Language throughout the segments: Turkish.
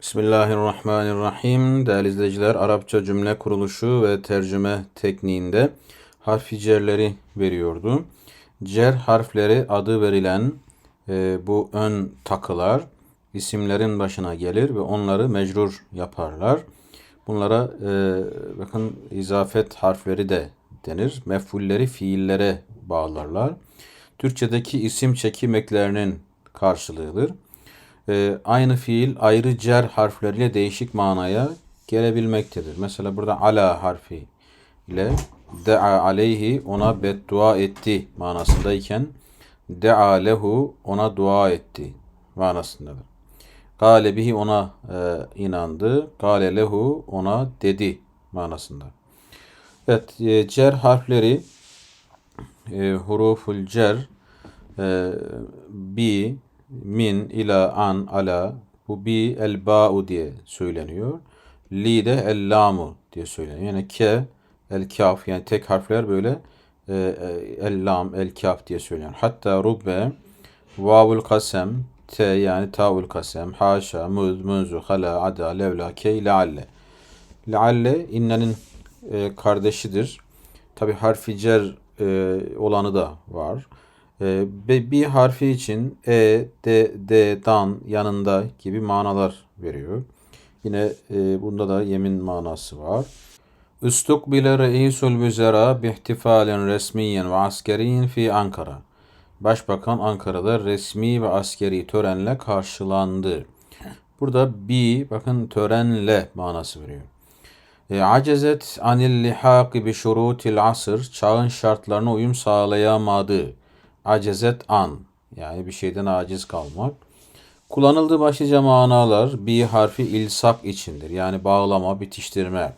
Bismillahirrahmanirrahim. Değerli izleyiciler, Arapça cümle kuruluşu ve tercüme tekniğinde harfi cerleri veriyordu. Cer harfleri adı verilen e, bu ön takılar isimlerin başına gelir ve onları mecrur yaparlar. Bunlara e, bakın izafet harfleri de denir. Mef'ulleri fiillere bağlarlar. Türkçedeki isim çekim eklerinin karşılığıdır. Ee, aynı fiil ayrı cer harfleriyle değişik manaya gelebilmektedir. Mesela burada ala harfi ile de'a aleyhi ona beddua etti manasındayken de'a lehu ona dua etti manasındadır. Gale bihi ona e, inandı. Gale lehu ona dedi manasında. Evet, e, cer harfleri e, huruful cer e, bi, min, ila, an, ala bu bi el ba'u diye söyleniyor. Li de el lamu diye söyleniyor. Yani ke, el kaf yani tek harfler böyle e, e, el lam, el kaf diye söyleniyor. Hatta rubbe, vavul kasem, te yani tavul kasem, haşa, muz, munzu, hala, ada, levla, ke, lealle. Lealle innenin e, kardeşidir. Tabi harfi cer e, olanı da var. E, bir harfi için e, de, de, dan yanında gibi manalar veriyor. Yine e, bunda da yemin manası var. Üstukbile reisul müzera bihtifalen resmiyen ve askeriyin fi Ankara. Başbakan Ankara'da resmi ve askeri törenle karşılandı. Burada bi bakın törenle manası veriyor. E, acezet anil lihaki bi şurutil asır çağın şartlarına uyum sağlayamadı. Acezet an yani bir şeyden aciz kalmak. Kullanıldığı başlıca manalar bir harfi ilsak içindir. Yani bağlama, bitiştirme.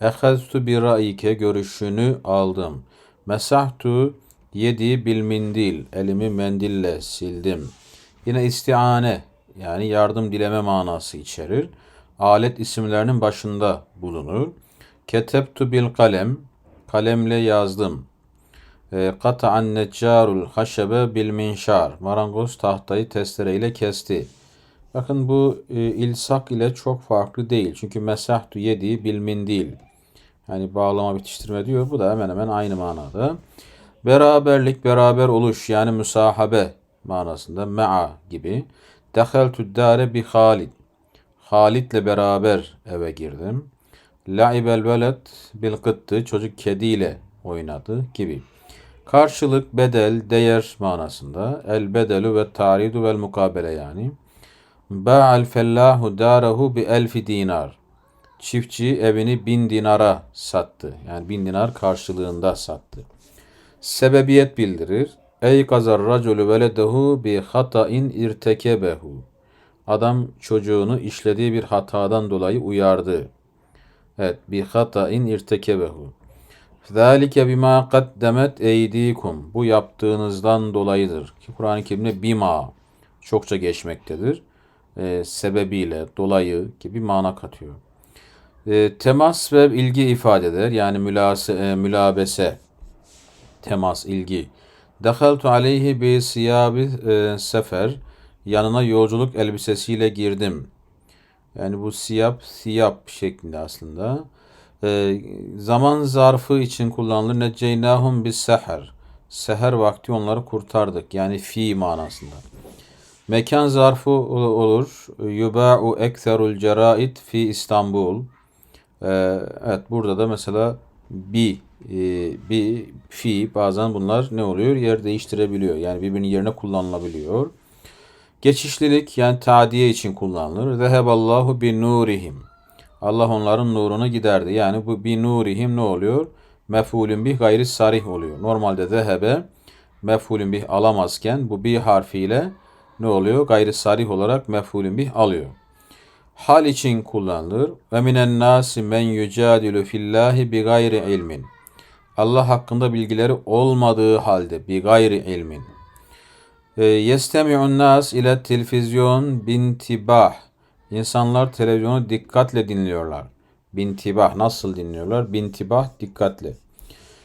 Eheztu bir ra'ike görüşünü aldım. Mesahtu yedi bil mindil elimi mendille sildim. Yine istiane yani yardım dileme manası içerir alet isimlerinin başında bulunur. Ketebtu bil kalem, kalemle yazdım. Kata'an neccarul haşebe bil minşar, marangoz tahtayı testereyle kesti. Bakın bu e, ilsak ile çok farklı değil. Çünkü mesahtu yedi bil mindil. Yani bağlama bitiştirme diyor. Bu da hemen hemen aynı manada. Beraberlik, beraber oluş yani müsahabe manasında me'a gibi. Dehaltu dare bi Halid. Halit'le beraber eve girdim. La'ibel veled bil kıttı çocuk kediyle oynadı gibi. Karşılık, bedel, değer manasında. El bedelu ve taridu vel mukabele yani. Ba'al fellahu darahu bi elfi dinar. Çiftçi evini bin dinara sattı. Yani bin dinar karşılığında sattı. Sebebiyet bildirir. Ey kazar raculu veledehu bi hata'in irtekebehu. Adam çocuğunu işlediği bir hatadan dolayı uyardı. Evet, bir hata'in irtekebehu. Zalike bima kaddemet eydikum. Bu yaptığınızdan dolayıdır. Ki Kur'an-ı Kerim'de bima çokça geçmektedir. E, sebebiyle, dolayı gibi mana katıyor. E, temas ve ilgi ifade eder. Yani mülase, e, mülabese, temas, ilgi. Dehaltu aleyhi bi siyabi e, sefer yanına yolculuk elbisesiyle girdim. Yani bu siyap siyap şeklinde aslında. Ee, zaman zarfı için kullanılır. Neceynahum bis seher. Seher vakti onları kurtardık. Yani fi manasında. Mekan zarfı olur. Yuba'u ekserul ceraid fi İstanbul. Ee, evet burada da mesela bi e, bi fi bazen bunlar ne oluyor? Yer değiştirebiliyor. Yani birbirinin yerine kullanılabiliyor. Geçişlilik yani tadiye için kullanılır. Zeheballahu bi nurihim. Allah onların nurunu giderdi. Yani bu bi nurihim ne oluyor? Mef'ulün bih gayri sarih oluyor. Normalde zehebe mef'ulün bih alamazken bu bi harfiyle ne oluyor? Gayri sarih olarak mef'ulün bih alıyor. Hal için kullanılır. Ve minen nasi men yücadilu fillahi bi gayri ilmin. Allah hakkında bilgileri olmadığı halde bi gayri ilmin ee, yestemi'un nas ile televizyon bintibah. İnsanlar televizyonu dikkatle dinliyorlar. Bintibah nasıl dinliyorlar? Bintibah dikkatle.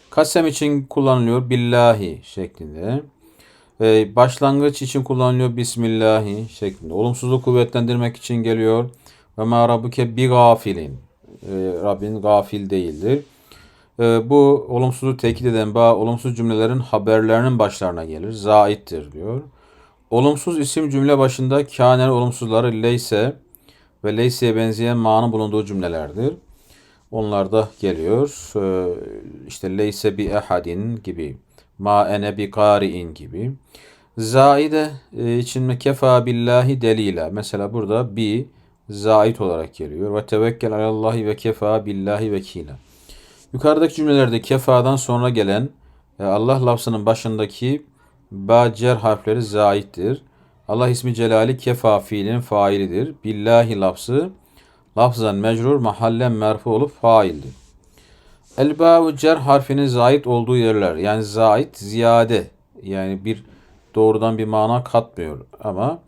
Kasem için kullanılıyor billahi şeklinde. Ee, başlangıç için kullanılıyor bismillahi şeklinde. Olumsuzluğu kuvvetlendirmek için geliyor. Ve ma rabbuke bi gafilin. E, Rabbin gafil değildir. E, bu olumsuzu tekit eden ba olumsuz cümlelerin haberlerinin başlarına gelir. Zaittir diyor. Olumsuz isim cümle başında kâne'nin olumsuzları leyse ve leyseye benzeyen ma'nın bulunduğu cümlelerdir. Onlar da geliyor. Ee, işte leyse bi ehadin gibi. Ma ene bi qari'in gibi. Zaide e, için kefa billahi delila. Mesela burada bi zait olarak geliyor. Ve tevekkel alallahi ve kefa billahi vekila. Yukarıdaki cümlelerde kefadan sonra gelen e, Allah lafzının başındaki ba cer harfleri zaittir. Allah ismi celali kefa fiilinin failidir. Billahi lafzı lafzan mecrur mahallen merfu olup faildir. El ba'u cer harfinin zait olduğu yerler yani zait ziyade yani bir doğrudan bir mana katmıyor ama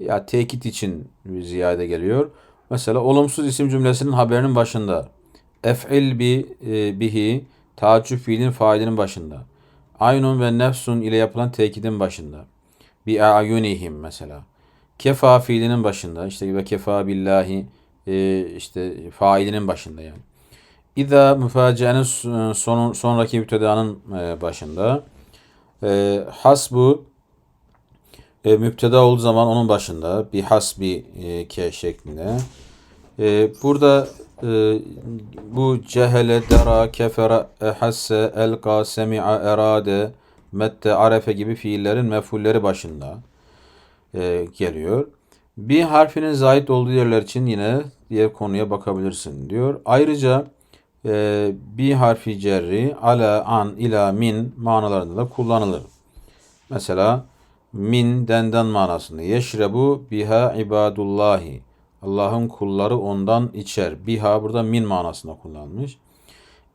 ya tekit için ziyade geliyor. Mesela olumsuz isim cümlesinin haberinin başında ef'il bi e, bihi taaccüb fiilin failinin başında. Aynun ve nefsun ile yapılan tekidin başında. Bi a'yunihim mesela. Kefa fiilinin başında işte ve kefa billahi e, işte failinin başında yani. İza müfacianın son, sonraki müptedanın e, başında. E, hasbu e, müpteda olduğu zaman onun başında bir hasbi e, ke şeklinde. E, burada e, bu cehele, dera, kefere, ehasse, elka, semi'a, erade, mette, arefe gibi fiillerin mefulleri başında e, geliyor. Bir harfinin zahit olduğu yerler için yine diğer konuya bakabilirsin diyor. Ayrıca e, bir harfi cerri ala, an, ila, min manalarında da kullanılır. Mesela min denden manasında. Yeşrebu biha ibadullahi. Allah'ın kulları ondan içer. Biha burada min manasında kullanılmış.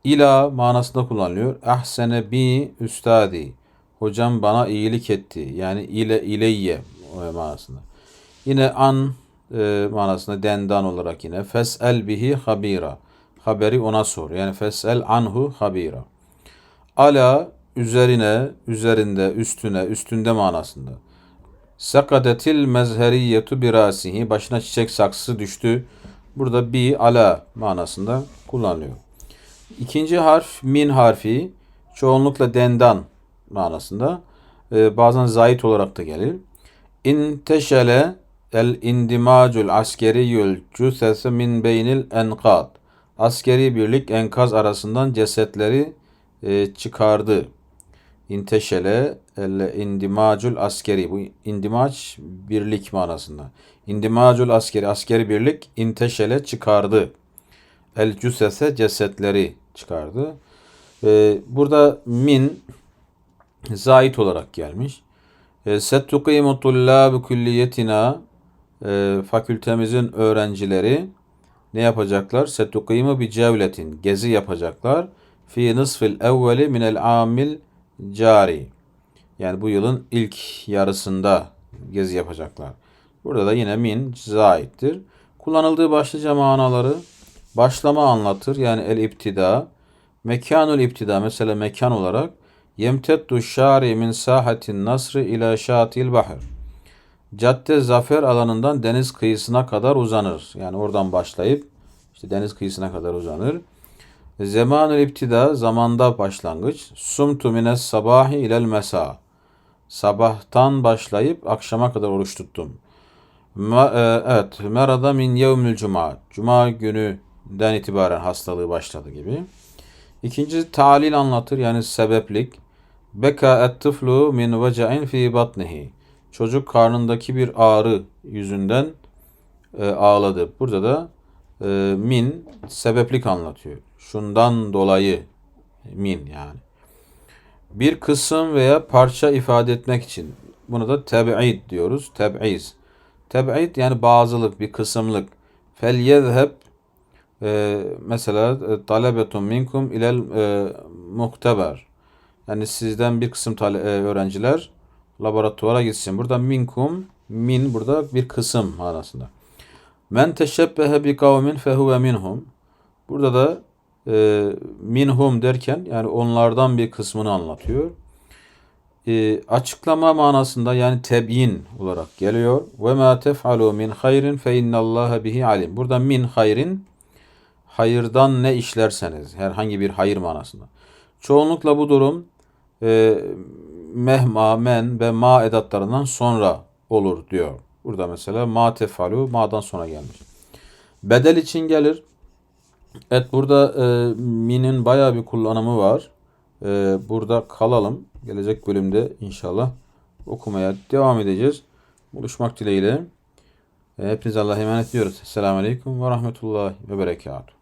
İla manasında kullanılıyor. Ahsene bi üstadi. Hocam bana iyilik etti. Yani ile ileyye manasında. Yine an e, manasında dendan olarak yine. Fes'el bihi habira. Haberi ona sor. Yani fes'el anhu habira. Ala üzerine, üzerinde, üstüne, üstünde manasında. Sakadetil mezheriyetu birasihi. Başına çiçek saksısı düştü. Burada bi ala manasında kullanılıyor. İkinci harf min harfi çoğunlukla dendan manasında. Ee, bazen zayit olarak da gelir. İnteşele el indimacul askeriyül cüsese min beynil enkad. Askeri birlik enkaz arasından cesetleri e, çıkardı. İnteşele el indimacul askeri. Bu indimaç birlik manasında. İndimacul askeri. Askeri birlik inteşele çıkardı. El cüsese cesetleri çıkardı. Ee, burada min zait olarak gelmiş. E, Settukimu tullâbu külliyetina e, fakültemizin öğrencileri ne yapacaklar? Settukimu bi cevletin. Gezi yapacaklar. Fi nısfil evveli minel amil cari. Yani bu yılın ilk yarısında gezi yapacaklar. Burada da yine min zaittir. Kullanıldığı başlıca manaları başlama anlatır. Yani el iptida. Mekanul iptida mesela mekan olarak yemtettu şari min sahatin nasri ila şatil bahar. Cadde zafer alanından deniz kıyısına kadar uzanır. Yani oradan başlayıp işte deniz kıyısına kadar uzanır. Zemanül iptida zamanda başlangıç. Sumtu mines sabahi ilel mesa. Sabahtan başlayıp akşama kadar oruç tuttum. Ma, e, evet, merada min yevmül cuma. Cuma günüden itibaren hastalığı başladı gibi. İkinci talil anlatır yani sebeplik. Beka et tıflu min veca'in fi batnihi. Çocuk karnındaki bir ağrı yüzünden e, ağladı. Burada da e, min sebeplik anlatıyor. Şundan dolayı min yani. Bir kısım veya parça ifade etmek için. Bunu da teb'id diyoruz. Teb'iz. Teb'id yani bazılık, bir kısımlık. Fel yezheb e, mesela e, talebetun minkum ilel e, muhteber. Yani sizden bir kısım e, öğrenciler laboratuvara gitsin. Burada minkum, min burada bir kısım manasında. Men teşebbehe bi kavmin fehuve minhum. Burada da e, minhum derken yani onlardan bir kısmını anlatıyor. e, açıklama manasında yani tebyin olarak geliyor. Ve ma tef'alu min hayrin fe innallaha bihi alim. Burada min hayrin hayırdan ne işlerseniz herhangi bir hayır manasında. Çoğunlukla bu durum e, mehma, men ve ma edatlarından sonra olur diyor. Burada mesela ma tefalu ma'dan sonra gelmiş. Bedel için gelir. Evet burada e, minin bayağı bir kullanımı var. E, burada kalalım. Gelecek bölümde inşallah okumaya devam edeceğiz. Buluşmak dileğiyle. E, hepinize Allah'a emanet ediyoruz. Selamun Aleyküm ve Rahmetullahi ve Berekatuhu.